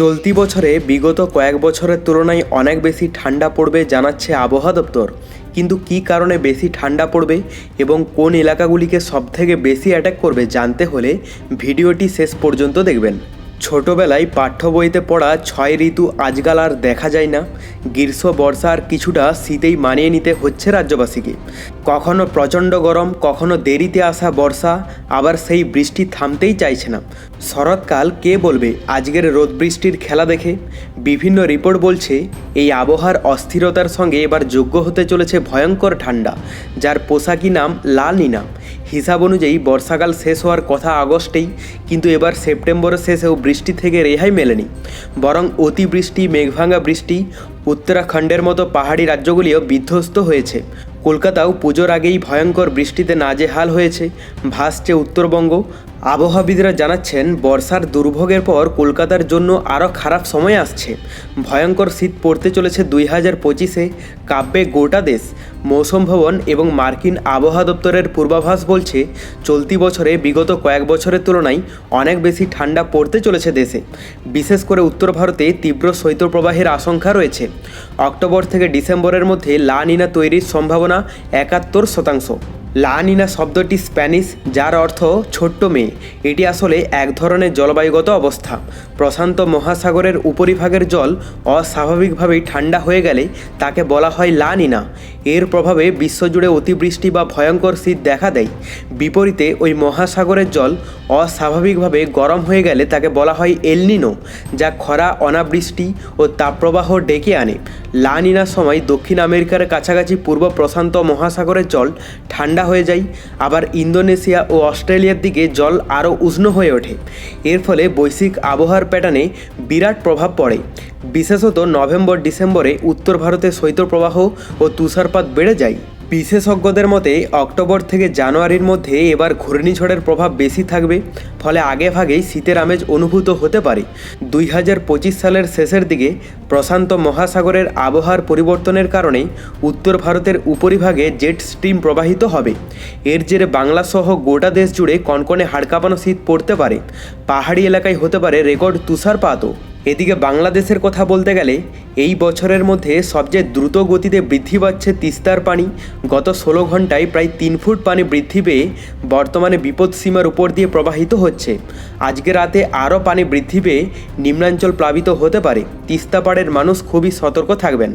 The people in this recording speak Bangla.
চলতি বছরে বিগত কয়েক বছরের তুলনায় অনেক বেশি ঠান্ডা পড়বে জানাচ্ছে আবহাওয়া দপ্তর। কিন্তু কী কারণে বেশি ঠান্ডা পড়বে এবং কোন এলাকাগুলিকে সবথেকে বেশি অ্যাটাক করবে জানতে হলে ভিডিওটি শেষ পর্যন্ত দেখবেন। ছোটবেলায় পাঠ্য বইতে পড়া ছয় ঋতু আজকাল আর দেখা যায় না। গ্রীষ্ম, বর্ষা আর কিছুটা শীতেই মানিয়ে নিতে হচ্ছে রাজ্যবাসীকে। কখনো প্রচণ্ড গরম, কখনো দেরিতে আসা বর্ষা, আবার সেই বৃষ্টি থামতেই চাইছে না। শরৎকাল কে বলবে? আজকের রোদ বৃষ্টির খেলা দেখে বিভিন্ন রিপোর্ট বলছে, এই আবহাওয়ার অস্থিরতার সঙ্গে এবার যোগ্য হতে চলেছে ভয়ঙ্কর ঠান্ডা, যার পোশাকি নাম লাল নিনা। হিসাব অনুযায়ী বর্ষাকাল শেষ হওয়ার কথা আগস্টেই, কিন্তু এবার সেপ্টেম্বরের শেষেও বৃষ্টি থেকে রেহাই মেলেনি। বরং অতিবৃষ্টি, মেঘভাঙা বৃষ্টি, উত্তরাখণ্ডের মতো পাহাড়ি রাজ্যগুলিও বিধ্বস্ত হয়েছে। কলকাতাও পুজোর আগেই ভয়ঙ্কর বৃষ্টিতে নাজেহাল হয়েছে, ভাসছে উত্তরবঙ্গ আবহাওয়াবিদরা জানাচ্ছেন, বর্ষার দুর্ভোগের পর কলকাতার জন্য আরও খারাপ সময় আসছে। ভয়ঙ্কর শীত পড়তে চলেছে দুই হাজার পঁচিশে, কাব্যে গোটা দেশ। মৌসুম ভবন এবং মার্কিন আবহাওয়া দপ্তরের পূর্বাভাস বলছে, চলতি বছরে বিগত কয়েক বছরের তুলনায় অনেক বেশি ঠান্ডা পড়তে চলেছে দেশে। বিশেষ করে উত্তর ভারতে তীব্র শৈত্যপ্রবাহের আশঙ্কা রয়েছে। অক্টোবর থেকে ডিসেম্বরের মধ্যে লা নিনা তৈরির সম্ভাবনা একাত্তর শতাংশ। লা নিনা শব্দটি স্প্যানিশ যার অর্থ ছোট্ট মেয়ে। এটি আসলে এক ধরনের জলবায়ুগত অবস্থা। প্রশান্ত মহাসাগরের উপরিভাগের জল অস্বাভাবিকভাবেই ঠান্ডা হয়ে গেলে তাকে বলা হয় লা নিনা। এর প্রভাবে বিশ্বজুড়ে অতিবৃষ্টি বা ভয়ঙ্কর শীত দেখা দেয়। বিপরীতে ওই মহাসাগরের জল অস্বাভাবিকভাবে গরম হয়ে গেলে তাকে বলা হয় এলনিনো যা খরা, অনাবৃষ্টি ও তাপপ্রবাহ ডেকে আনে। লা নিনার সময় দক্ষিণ আমেরিকার কাছাকাছি পূর্ব প্রশান্ত মহাসাগরের জল ঠান্ডা হয়ে যায়, আবার ইন্দোনেশিয়া ও অস্ট্রেলিয়ার দিকে জল আরও উষ্ণ হয়ে ওঠে। এর ফলে বৈশ্বিক আবহাওয়ার প্যাটার্নে বিরাট প্রভাব পড়ে। বিশেষত নভেম্বর ডিসেম্বরে উত্তর ভারতে শৈত্যপ্রবাহ ও তুষারপাত বেড়ে যায়। বিশেষজ্ঞদের মতে, অক্টোবর থেকে জানুয়ারির মধ্যে এবার ঘূর্ণিঝড়ের প্রভাব বেশি থাকবে, ফলে আগে ভাগেই শীতের আমেজ অনুভূত হতে পারে। দুই হাজার পঁচিশ সালের শেষের দিকে প্রশান্ত মহাসাগরের আবহাওয়ার পরিবর্তনের কারণে উত্তর ভারতের উপরিভাগে জেট স্ট্রিম প্রবাহিত হবে। এর জেরে বাংলাসহ গোটা দেশ জুড়ে কনকনে হাড়কাঁপানো শীত পড়তে পারে। পাহাড়ি এলাকায় হতে পারে রেকর্ড তুষারপাতও। এদিকে বাংলাদেশের কথা বলতে গেলে, এই বছরের মধ্যে সবচেয়ে দ্রুত গতিতে বৃদ্ধি পাচ্ছে তিস্তার পানি। গত ষোলো ঘন্টায় প্রায় তিন ফুট পানি বৃদ্ধি পেয়ে বর্তমানে বিপদসীমার উপর দিয়ে প্রবাহিত হচ্ছে। আজকে রাতে আরও পানি বৃদ্ধি পেয়ে নিম্নাঞ্চল প্লাবিত হতে পারে। তিস্তা পাড়ের মানুষ খুবই সতর্ক থাকবেন।